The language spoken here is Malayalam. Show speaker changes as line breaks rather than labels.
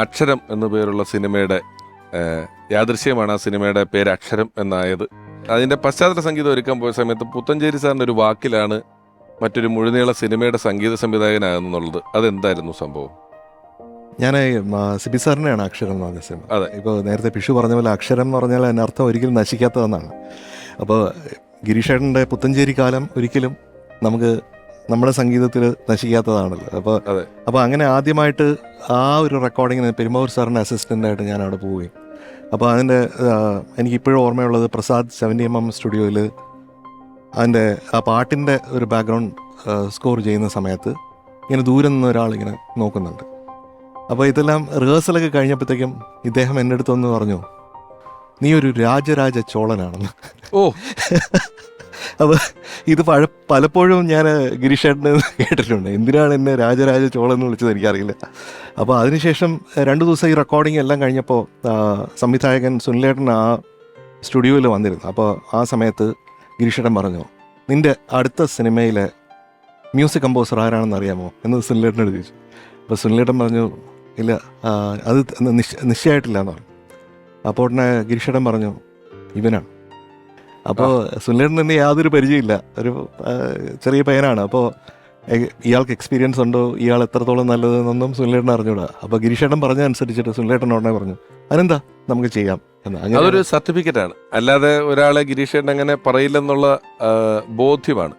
അക്ഷരം എന്നു പേരുള്ള സിനിമയുടെ യാദൃശ്യമാണ് ആ സിനിമയുടെ പേര് അക്ഷരം എന്നായത്. അതിന്റെ പശ്ചാത്തല സംഗീതം ഒരുക്കാൻ പോയ സമയത്ത് പുത്തഞ്ചേരി സാറിന്റെ ഒരു വാക്കിലാണ് മറ്റൊരു മുഴുനീള സിനിമയുടെ സംഗീത സംവിധായകനാകുന്നുള്ളത്. അതെന്തായിരുന്നു സംഭവം?
ഞാൻ സിബി സാറിനെയാണ് അക്ഷരം എന്ന് പറഞ്ഞ സിനിമ.
അതെ.
ഇപ്പോൾ നേരത്തെ പിഷു പറഞ്ഞ പോലെ അക്ഷരം എന്ന് പറഞ്ഞാൽ അതിന്റെ അർത്ഥം ഒരിക്കലും നശിക്കാത്തതെന്നാണ്. അപ്പോൾ ഗിരീഷേട്ടന്റെ പുത്തഞ്ചേരി കാലം ഒരിക്കലും നമുക്ക് നമ്മുടെ സംഗീതത്തിൽ നശിക്കാത്തതാണല്ലോ. അപ്പോൾ അപ്പോൾ അങ്ങനെ ആദ്യമായിട്ട് ആ ഒരു റെക്കോർഡിങ്ങിന് പെരുമ്പൂർ സാറിന്റെ അസിസ്റ്റന്റായിട്ട് ഞാൻ അവിടെ പോവുകയും. അപ്പോൾ അതിന്റെ എനിക്കിപ്പോഴും ഓർമ്മയുള്ളത് പ്രസാദ് സെവന്റി എം എം സ്റ്റുഡിയോയിൽ അതിന്റെ ആ പാട്ടിന്റെ ഒരു ബാക്ക്ഗ്രൗണ്ട് സ്കോർ ചെയ്യുന്ന സമയത്ത് ഇങ്ങനെ ദൂരെ നിന്ന് ഒരാൾ ഇങ്ങനെ നോക്കുന്നുണ്ട്. അപ്പോൾ ഇതെല്ലാം റിഹേഴ്സലൊക്കെ കഴിഞ്ഞപ്പോഴത്തേക്കും ഇദ്ദേഹം എന്റെ അടുത്തൊന്ന് പറഞ്ഞു നീ ഒരു രാജരാജ ചോളനാണെന്ന്.
ഓ.
അപ്പോൾ ഇത് പഴ പലപ്പോഴും ഞാൻ ഗിരീഷേട്ടനെ കേട്ടിട്ടുണ്ട്. എന്തിനാണ് എന്നെ രാജരാജ ചോളെന്ന് വിളിച്ചത് എനിക്കറിയില്ല. അപ്പോൾ അതിനുശേഷം രണ്ട് ദിവസം ഈ റെക്കോർഡിംഗ് എല്ലാം കഴിഞ്ഞപ്പോൾ സംവിധായകൻ സുനിലേട്ടൻ ആ സ്റ്റുഡിയോയിൽ വന്നിരുന്നു. അപ്പോൾ ആ സമയത്ത് ഗിരീഷേട്ടൻ പറഞ്ഞു നിന്റെ അടുത്ത സിനിമയിലെ മ്യൂസിക് കമ്പോസർ ആരാണെന്ന് അറിയാമോ? എന്ന് സുനിലേട്ടനോട് ചോദിച്ചു. അപ്പോൾ സുനിലേട്ടൻ പറഞ്ഞു ഇല്ല അത് നിശ്ച നിശ്ചയമായിട്ടില്ല എന്ന് പറഞ്ഞു. അപ്പോൾ ഉടനെ ഗിരീഷേട്ടൻ പറഞ്ഞു ഇവനാണ്. അപ്പോൾ സുനിലേട്ടൻ എന്നെ യാതൊരു പരിചയമില്ല. ഒരു ചെറിയ പയ്യനാണ്. അപ്പോൾ ഇയാൾക്ക് എക്സ്പീരിയൻസ് ഉണ്ടോ? ഇയാൾ എത്രത്തോളം നല്ലതെന്നൊന്നും സുനിലേട്ടൻ അറിഞ്ഞൂടാ. അപ്പോൾ ഗിരീഷേട്ടൻ പറഞ്ഞതനുസരിച്ചിട്ട് സുനിലേട്ടൻ ഉടനെ പറഞ്ഞു അതെന്താ? നമുക്ക് ചെയ്യാം.
അതൊരു സർട്ടിഫിക്കറ്റ് ആണ്. അല്ലാതെ ഒരാളെ ഗിരീഷേട്ടൻ അങ്ങനെ പറയില്ലെന്നുള്ള ബോധ്യമാണ്.